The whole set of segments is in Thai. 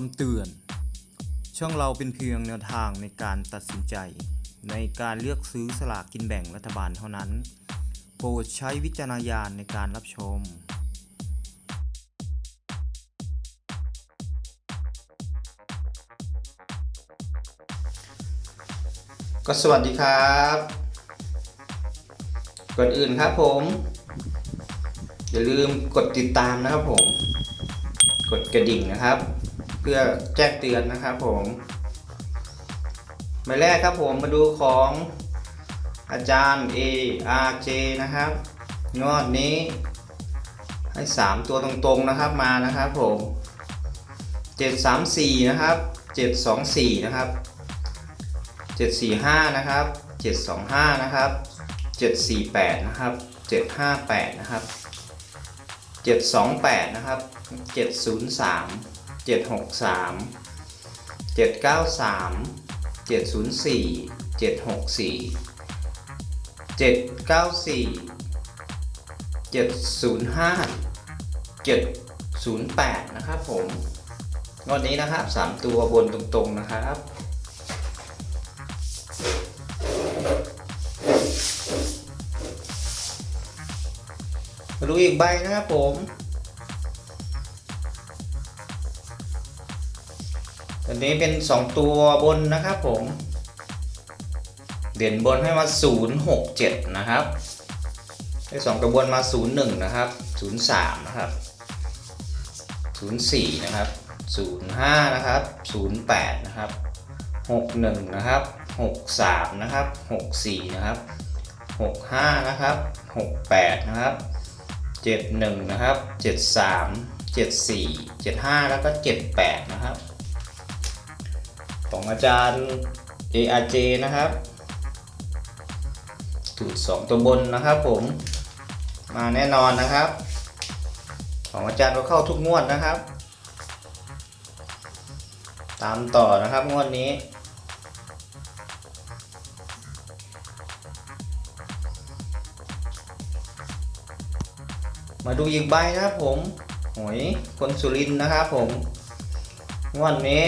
คำเตือน ช่องเราเป็นเพียงแนวทางในการตัดสินใจ ในการเลือกซื้อสลากกินแบ่งรัฐบาลเท่านั้น โปรดใช้วิจารณญาณในการรับชม ก็สวัสดีครับ ก่อนอื่นครับผม อย่าลืมกดติดตามนะครับผม กดกระดิ่งนะครับ เพื่อแจ้งเตือนนะครับผมหมายแรกครับผมมาดูของอาจารย์ A R J นะครับงวดนี้ให้ 3 ตัวตรงๆนะครับมานะครับผม 734 นะครับ 724 นะครับ 745 นะครับ 725 นะครับ 748 นะครับ 758 นะครับ 728 นะครับ 703 763 793 704 764 794 705 708 นะครับผมงวดนี้นะครับ 3 ตัวบนตรงๆนะครับมาดูอีกใบนะครับผม ตัวนี้เป็น 2 ตัวบนนะครับผม เด่นบนให้มา 067 นะครับ ได้2ตัวบนมา 01 นะครับ 03 นะครับ 04 นะครับ 05 นะครับ 08 นะครับ 61 นะครับ 63 นะครับ 64 นะครับ 65 นะครับ 68 นะครับ 71 นะครับ 73 74 75 แล้วก็ 78 นะครับ ของอาจารย์ ARJ นะครับถูก2ตัวบนนะครับผม มาแน่นอนนะครับ ของอาจารย์ก็เข้าทุกงวดนะครับ ตามต่อนะครับงวดนี้มาดูอีกใบนะครับผมหวยคนสุรินนะครับผม งวดนี้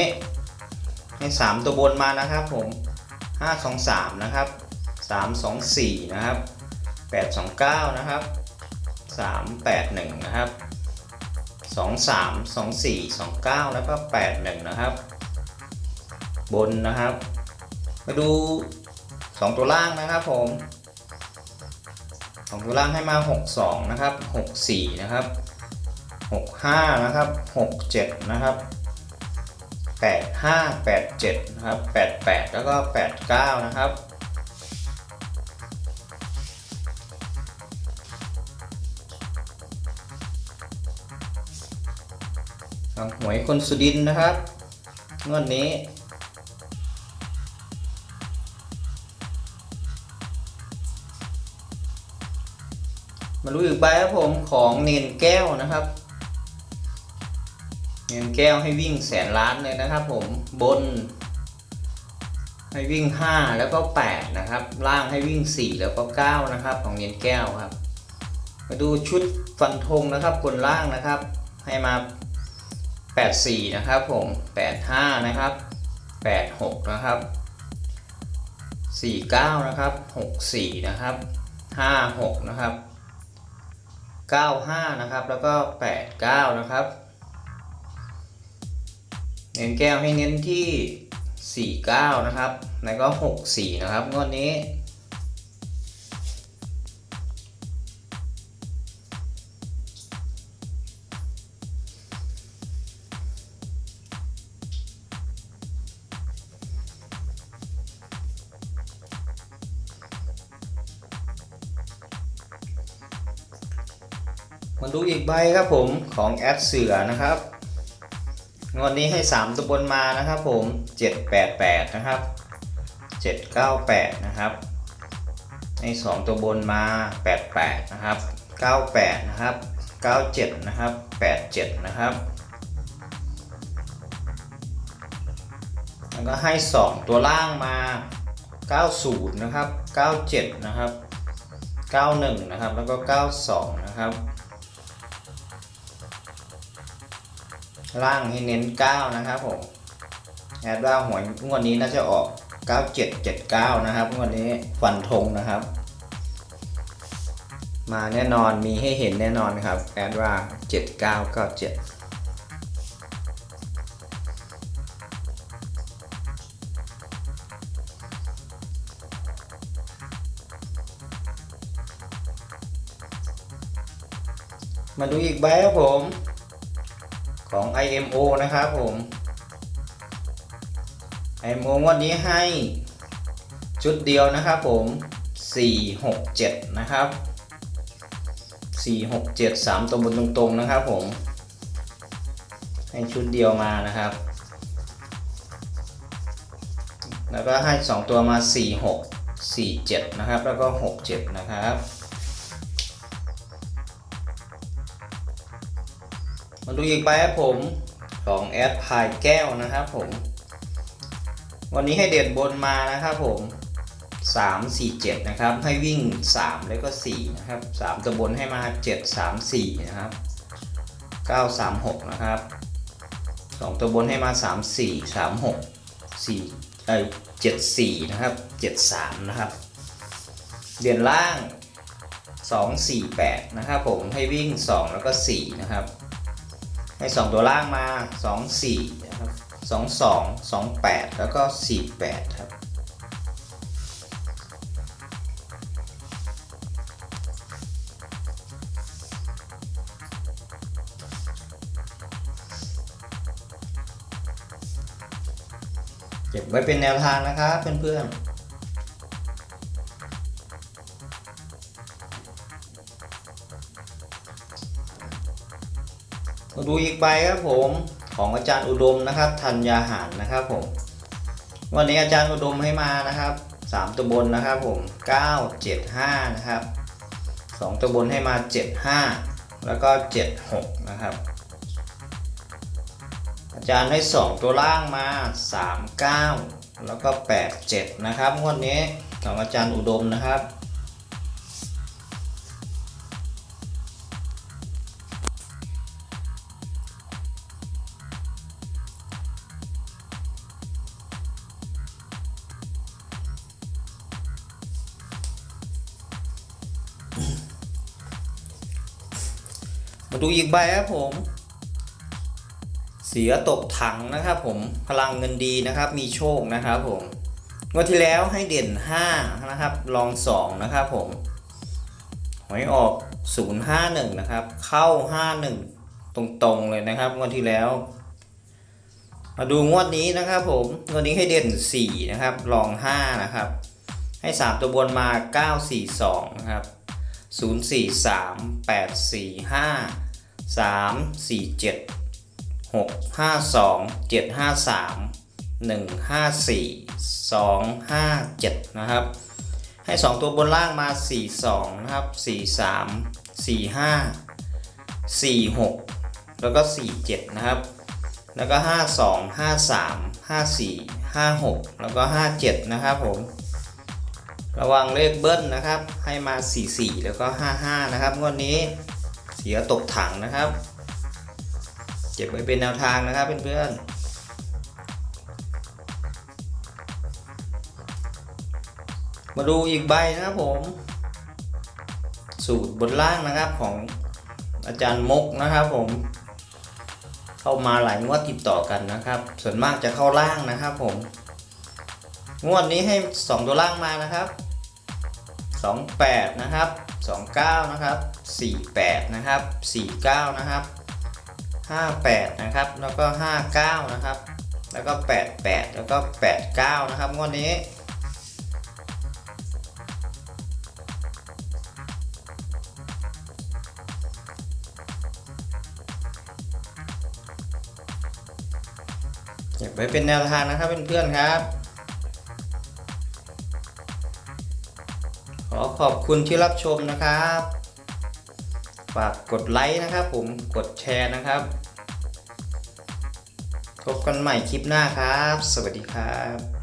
ให้สามตัวบนมานะครับผมห้าสองสามนะครับสามสองสี่นะครับแปดสองเก้านะครับสามแปดหนึ่งนะครับสองสามสองสี่สองเก้าแล้วก็แปดหนึ่งนะครับ บนนะครับ มาดูสองตัวล่างนะครับผมของตัวล่างให้มา 62 นะครับ 64 นะครับ 65 นะครับ 67 นะครับ 85 87นะครับ88 แล้วก็ 89 นะครับทางหวยคนสุดินนะครับ งวดนี้มาดูอีกใบครับผมของเนนแก้วนะครับ เนนแก้วให้วิ่งแสนล้านเลยนะครับผมบน ให้วิ่ง 5 แล้วก็ 8 นะครับ ล่างให้วิ่ง 4 แล้วก็ 9 นะครับ ของเนนแก้วครับ มาดูชุดฟันธงนะครับบนล่างนะครับ ให้มา 84 นะครับผม 85 นะครับ 86 นะครับ 49 นะครับ 64 นะครับ 56 นะครับ 95 นะครับ แล้วก็ 89 นะครับ เน้นแก้วให้เน้นที่ 49 นะครับ แล้วก็ 64 นะครับ งวดนี้ มาดูอีกใบครับผมของแอดเสือนะครับ งวดนี้ให้ 3 ตัวบนมานะครับผม 788 นะครับ 798 นะครับให้ 2 ตัวบนมา 88 นะครับ 98 นะครับ 97 นะครับ 87 นะครับแล้วก็ให้ 2 ตัวล่างมา 90 นะครับ 97 นะครับ 91 นะครับ แล้วก็ 92 นะครับ ล่างให้เน้น 9 นะครับผมแอดว่าหวยงวดนี้น่าจะออก 9779 นะครับงวดนี้ฟันธงนะครับ มาแน่นอนมีให้เห็นแน่นอนครับ แอดว่า 7997มาดูอีกใบครับผม ของ IMO นะครับผม IMO งวันนี้ให้ชุดเดียวนะครับผม 467 นะครับ 467 3 ตัวบนตรงๆนะครับผม ให้ชุดเดียวมานะครับ แล้วก็ให้ 2 ตัวมา 46 47 นะครับ แล้วก็ 67 นะครับ มาดูอีกใบครับผมของแอดพายแก้วนะครับผม วันนี้ให้เด่นบนมานะครับผม 3 4 7 นะครับ ให้วิ่ง 3 แล้วก็ 4 นะครับ 3 ตัวบนให้มา 7 3 4 นะครับ 9 3 6 นะครับ 2 ตัวบนให้มา 3 4 3 6 4เอ้ย7 4 นะครับ 7 3 นะครับ เด่นล่าง 2 4 8 นะครับผมให้วิ่ง 2 แล้วก็ 4 นะครับ ให้ 2 ตัวล่างมา 2 4นะครับ2 2 2 8 แล้วก็ 4 8 ครับ เก็บไว้เป็นแนวทางนะครับเพื่อนๆ มาดูอีกใบครับผมของอาจารย์อุดมนะครับธัญญาหารนะครับผม วันนี้อาจารย์อุดมให้มานะครับสามตัวบนนะครับผมเก้าเจ็ดห้านะครับสองตัวบนให้มาเจ็ดห้าแล้วก็เจ็ดหกนะครับ อาจารย์ให้สองตัวล่างมาสามเก้าแล้วก็แปดเจ็ดนะครับงวดนี้ของอาจารย์อุดมนะครับ มาดูอีกใบครับผม เสียตกถังนะครับผมพลังเงินดีนะครับ มีโชคนะครับผมงวดที่แล้วให้เด่น 5 นะครับลอง 2 นะครับผมหวยออก 051 นะครับ เข้า 51 ตรงๆเลยนะครับงวดที่แล้ว มาดูงวดนี้นะครับผมงวดนี้ให้เด่น 4 นะครับลอง 5 นะครับ ให้ 3 ตัวบนมา 942 นะครับ 0 4 3 8 4 5 3 4 7 6 5 2 7 5 3 1 5 4 2 5 7นะครับ ให้ 2 ตัวบนล่างมา 4 2 นะครับ 4 3 4 5 4 6 แล้วก็ 4 7 นะครับ แล้วก็ 5 2 5 3 5 4 5 6 แล้วก็ 5 7 นะครับผม ระวังเลขเบิ้ลนะครับ ให้มา 44 แล้วก็ 55 นะครับงวดนี้เสียตกถังนะครับ เก็บไว้เป็นแนวทางนะครับเพื่อนๆมาดูอีกใบนะครับผม สูตรบนล่างนะครับของอาจารย์มกนะครับผม เข้ามาหลายงวดติดต่อกันนะครับ ส่วนมากจะเข้าล่างนะครับผม งวดนี้ให้ 2 ตัวล่างมานะครับ 28 นะครับ 29 นะครับ 48 นะครับ 49 นะครับ 58 นะครับ แล้วก็ 59 นะครับ แล้วก็ 88 แล้วก็ 89 นะครับ งวดนี้เก็บไว้เป็นแนวทางนะครับเพื่อนๆครับ อขอบคุณที่รับชมนะครับ ฝากกดไลค์นะครับผมกดแชร์นะครับพบกันใหม่คลิปหน้าครับ สวัสดีครับ